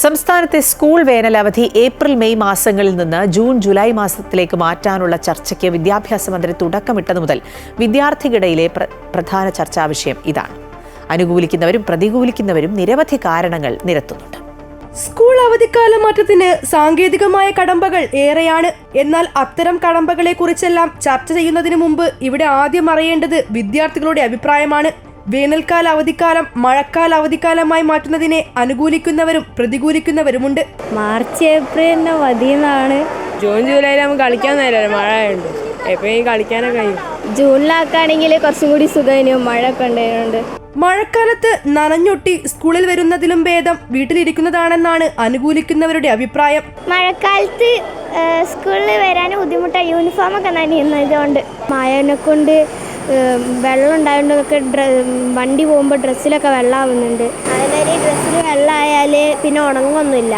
സംസ്ഥാനത്തെ സ്കൂൾ വേനലവധി April May മാസങ്ങളിൽ നിന്ന് ജൂൺ ജൂലൈ മാസത്തിലേക്ക് മാറ്റാനുള്ള ചർച്ചയ്ക്ക് വിദ്യാഭ്യാസ മന്ത്രി തുടക്കമിട്ടതു മുതൽ വിദ്യാർത്ഥികളിടയിലെ പ്ര- പ്രധാന ചർച്ചാ വിഷയം ഇതാണ്. അനുകൂലിക്കുന്നവരും പ്രതികൂലിക്കുന്നവരും നിരവധി കാരണങ്ങൾ നിരത്തുന്നുണ്ട്. സ്കൂൾ അവധിക്കാല മാറ്റത്തിന് സാങ്കേതികമായ കടമ്പകൾ ഏറെയാണ്. എന്നാൽ അത്തരം കടമ്പകളെ കുറിച്ചെല്ലാം ചർച്ച ചെയ്യുന്നതിന് മുമ്പ് ഇവിടെ ആദ്യം അറിയേണ്ടത് വിദ്യാർത്ഥികളുടെ അഭിപ്രായമാണ്. വേനൽക്കാല അവധിക്കാലം മഴക്കാല അവധിക്കാലമായി മാറ്റുന്നതിനെ അനുകൂലിക്കുന്നവരും പ്രതികൂലിക്കുന്നവരുമുണ്ട്. മാർച്ച് ഏപ്രിൽ തന്നെ മതി എന്നാണ് ജൂൺ ജൂലൈയിൽ നമുക്ക് കളിക്കാൻ നേരം മഴയുണ്ട് എപ്പോഴും കളിക്കാനൊക്കെ കഴിയും. ജൂണിലാക്കുകയാണെങ്കിൽ കുറച്ചും കൂടി സുഖമായിരുന്നു മഴ കണ്ടുണ്ട് മഴക്കാലത്ത് നനഞ്ഞൊട്ടി സ്കൂളിൽ വരുന്നതിലും ഭേദം വീട്ടിലിരിക്കുന്നതാണെന്നാണ് അനുകൂലിക്കുന്നവരുടെ അഭിപ്രായം. മഴക്കാലത്ത് സ്കൂളിൽ വരാൻ ബുദ്ധിമുട്ടാണ്. യൂണിഫോം ഒക്കെ നനയുന്നതുകൊണ്ട്. മഴനെ കൊണ്ട് വെള്ളം ഉണ്ടായതുകൊണ്ടൊക്കെ ഡ്ര വണ്ടി പോകുമ്പോൾ ഡ്രസ്സിലൊക്കെ വെള്ളമാവുന്നുണ്ട് അതേമാതിരി ഡ്രസ്സിൽ വെള്ളമായാൽ പിന്നെ ഉണങ്ങൊന്നുമില്ല.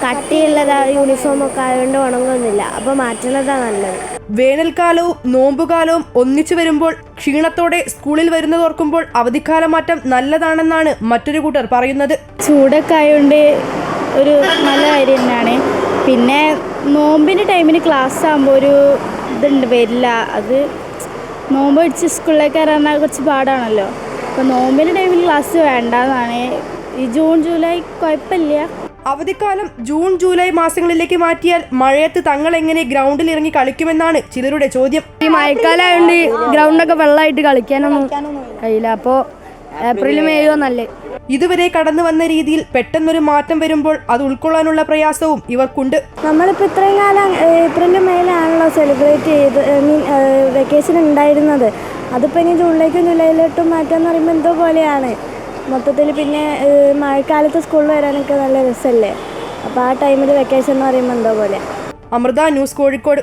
യൂണിഫോം യൂണിഫോമൊക്കെ ആയതുകൊണ്ട് ഉണങ്ങുന്നില്ല അപ്പോൾ മാറ്റുന്നതാണ് നല്ലത്. വേനൽക്കാലവും നോമ്പുകാലവും ഒന്നിച്ചു വരുമ്പോൾ ക്ഷീണത്തോടെ സ്കൂളിൽ വരുന്നതോർക്കുമ്പോൾ അവധിക്കാല മാറ്റം നല്ലതാണെന്നാണ് മറ്റൊരു കൂട്ടർ പറയുന്നത്. ചൂടൊക്കെ ആയതുകൊണ്ട് ഒരു നല്ല കാര്യം തന്നെയാണ്. പിന്നെ നോമ്പിന്റെ ടൈമിന് ക്ലാസ് ആകുമ്പോൾ ഒരു ഇതുണ്ട് വരില്ല. അത് നോമ്പ് അടിച്ച് സ്കൂളിലേക്ക് വരാൻ കുറച്ച് പാടാണല്ലോ. അപ്പോൾ നോമ്പിന്റെ ടൈമിൽ ക്ലാസ് വേണ്ടെന്നാണ്. ഈ ജൂൺ ജൂലൈ കുഴപ്പമില്ല. അവധിക്കാലം ജൂൺ ജൂലൈ മാസങ്ങളിലേക്ക് മാറ്റിയാൽ മഴയത്ത് തങ്ങൾ എങ്ങനെ ഗ്രൗണ്ടിൽ ഇറങ്ങി കളിക്കുമെന്നാണ് ചിലരുടെ ചോദ്യം. ഈ മഴക്കാലമായതുകൊണ്ട് ഗ്രൗണ്ടൊക്കെ വെള്ളമായിട്ട് കളിക്കാനൊന്നും കഴിയില്ല. അപ്പോൾ ഏപ്രിൽ മെയ്യോ നല്ല? ഇതുവരെ കടന്നു വന്ന രീതിയിൽ പെട്ടെന്നൊരു മാറ്റം വരുമ്പോൾ അത് ഉൾക്കൊള്ളാനുള്ള പ്രയാസവും ഇവർക്കുണ്ട്. നമ്മളിപ്പോ ഇത്രയും കാലം ഏപ്രിൽ മെയിലാണല്ലോ സെലിബ്രേറ്റ് ചെയ്ത് ഐ മീൻ വെക്കേഷൻ ഉണ്ടായിരുന്നത്. അതിപ്പോ ഇനി ജൂണിലേക്കും ജൂലൈയിലോട്ടും മാറ്റം എന്ന് പറയുമ്പോൾ എന്തോ പോലെയാണ്. മൊത്തത്തിൽ പിന്നെ മഴക്കാലത്ത് സ്കൂളിൽ വരാനൊക്കെ നല്ല രസമല്ലേ അപ്പോൾ ആ ടൈമിൽ വെക്കേഷൻ എന്ന് പറയുമ്പോൾ എന്തോ പോലെ. അമൃത ന്യൂസ് കോഴിക്കോട്.